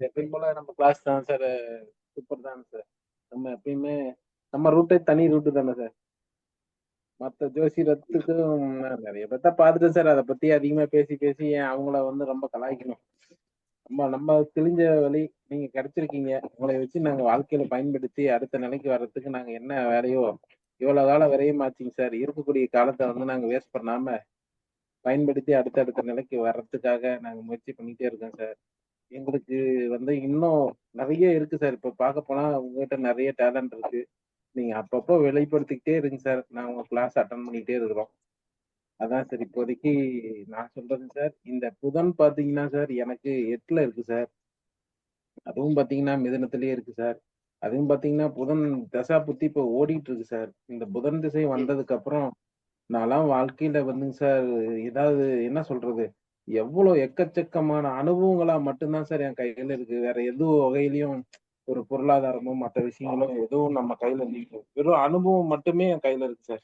எப்பயும் போல நம்ம கிளாஸ் தான் சார் சூப்பர் தான் சார் நம்ம எப்பயுமே நம்ம ரூட்டே தனி ரூட்டு தானே சார் மற்ற ஜோசியத்துக்கும் நிறைய பேர்த்த பார்த்துட்டேன் சார் அதை பத்தி அதிகமா பேசி பேசி ஏன் அவங்கள வந்து ரொம்ப கலாய்க்கணும்? நம்ம நம்ம தெளிஞ்ச வழி நீங்க கிடைச்சிருக்கீங்க. உங்களை வச்சு நாங்க வாழ்க்கையில பயன்படுத்தி அடுத்த நிலைக்கு வர்றதுக்கு நாங்க என்ன வேலையோ இவ்வளவு காலம் விரையமாச்சிங்க சார் இருக்கக்கூடிய காலத்தை வந்து நாங்க வேஸ்ட் பண்ணாம பயன்படுத்தி அடுத்த அடுத்த நிலைக்கு வர்றதுக்காக நாங்க முயற்சி பண்ணிட்டே இருக்கோம் சார் எங்களுக்கு வந்து இன்னும் நிறைய இருக்கு சார். இப்ப பார்க்க போனா உங்ககிட்ட நிறைய டேலண்ட் இருக்கு. நீங்க அப்பப்போ வெளிப்படுத்திக்கிட்டே இருங்க சார். நான் உங்க கிளாஸ் அட்டன் பண்ணிக்கிட்டே இருக்கிறோம். அதான் சார் இப்போதைக்கு நான் சொல்றது சார். இந்த புதன் பாத்தீங்கன்னா சார் எனக்கு எட்டுல இருக்கு சார். அதுவும் பாத்தீங்கன்னா மிதனத்திலேயே இருக்கு சார். அதுவும் பாத்தீங்கன்னா புதன் தசா புத்தி இப்போ ஓடிட்டு இருக்கு சார். இந்த புதன் திசை வந்ததுக்கு அப்புறம் நான்லாம் வாழ்க்கையில வந்துங்க சார் ஏதாவது என்ன சொல்றது? எவ்வளவு எக்கச்சக்கமான அனுபவங்களா மட்டும்தான் சார் என் கையில இருக்கு. வேற எந்த வகையிலயும் ஒரு பொருளாதாரமோ மற்ற விஷயங்களோ எதுவும் நம்ம கையில இல்லைங்க வெறும் அனுபவம் மட்டுமே என் கையில இருக்கு சார்.